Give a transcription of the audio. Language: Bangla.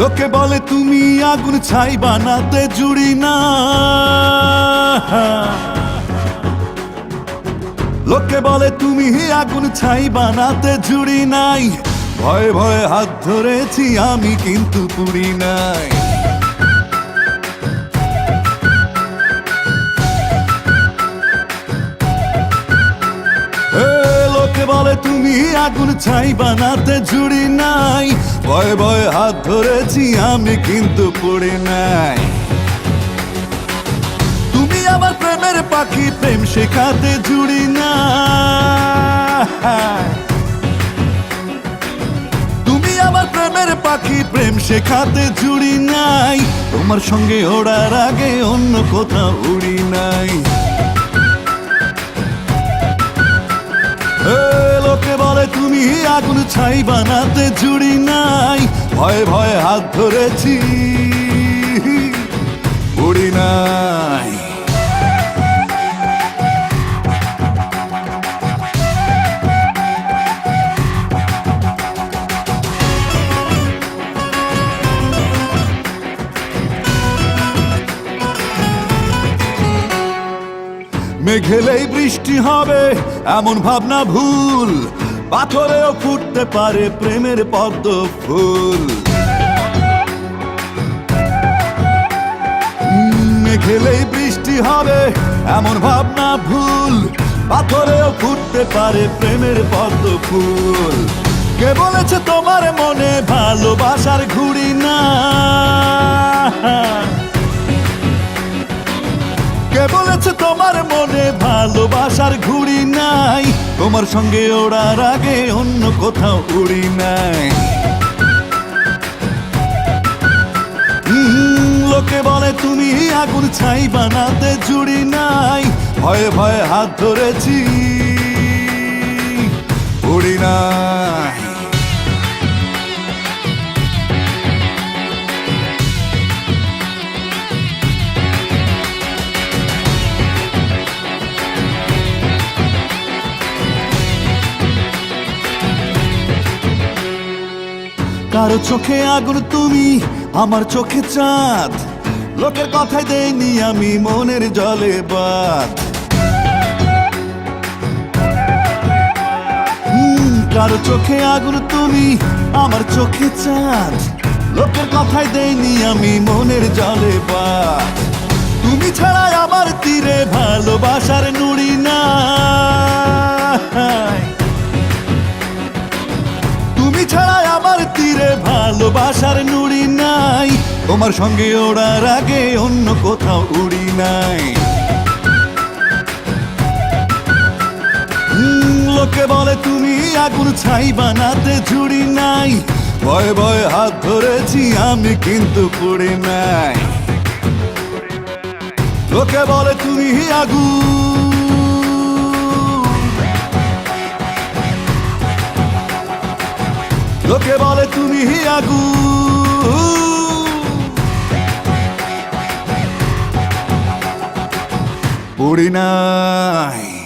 লোকে বলে, তুমি আগুন ছাই বানাতে জুড়ি না। লোকে বলে, তুমি আগুন ছাই বানাতে জুড়ি নাই। ভয়ে ভয়ে হাত ধরেছি আমি, কিন্তু পুড়ি নাই। তুমি আগুন ছাই বানাতে জুড়ি নাই। ভয়ে ভয়ে হাত ধরেছি, আমি কিন্তু পড়ে নাই। তুমি আমার প্রেমের পাখি, প্রেম শেখাতে জুড়ি না তুমি আমার প্রেমের পাখি, প্রেম শেখাতে জুড়ি নাই। তোমার সঙ্গে ওড়ার আগে অন্য কোথাও উড়ি নাই। বলে তুমি আগুন ছাই বানাতে জুড়ি নাই। ভয়ে ভয়ে হাত ধরেছি, উড়ি নাই। মেঘেলেই বৃষ্টি হবে, এমন ভাবনা ভুল। পাথরেও ফুটতে পারে প্রেমের পদ্ম ফুল। মেঘেলেই বৃষ্টি হবে, এমন ভাবনা ভুল। পাথরেও ফুটতে পারে প্রেমের পদ্ম ফুল। কে বলেছে তোমার মনে ভালোবাসার ঘুড়ি না? কে বলেছে তোমার মনে ভালোবাসার ঘুড়ি নাই। তোমার সঙ্গে ওড়ার আগে অন্য কোথাও উড়ি নাই। লোকে বলে, তুমি আগুন ছাই বানাতে জুড়ি নাই। ভয়ে ভয়ে হাত ধরেছি, উড়ি নাই। কারও চোখে আগুন তুমি, আমার চোখে চাঁদ। লোকের কথায় দেয়নি আমি, মনের জলে বাদ। কারও চোখে আগুন তুমি, আমার চোখে চাঁদ। লোকের কথাই দেয়নি আমি, মনের জলে বাদ। তুমি ছাড়া আমার তীরে ভালোবাসার নুড়ি না তুমি ছাড়া ভালোবাসার নুড়ি নাই। তোমার সঙ্গে ওড়ার আগে অন্য কোথাও উড়ি নাই। লোকে বলে তুমি আগুন ছাই বানাতে জুড়ি নাই। ভয়ে ভয়ে হাত ধরেছি, আমি কিন্তু পড়ে নাই। লোকে বলে তুমি আগুন লোকে বলে তুমি আগু। পড়ি নাই।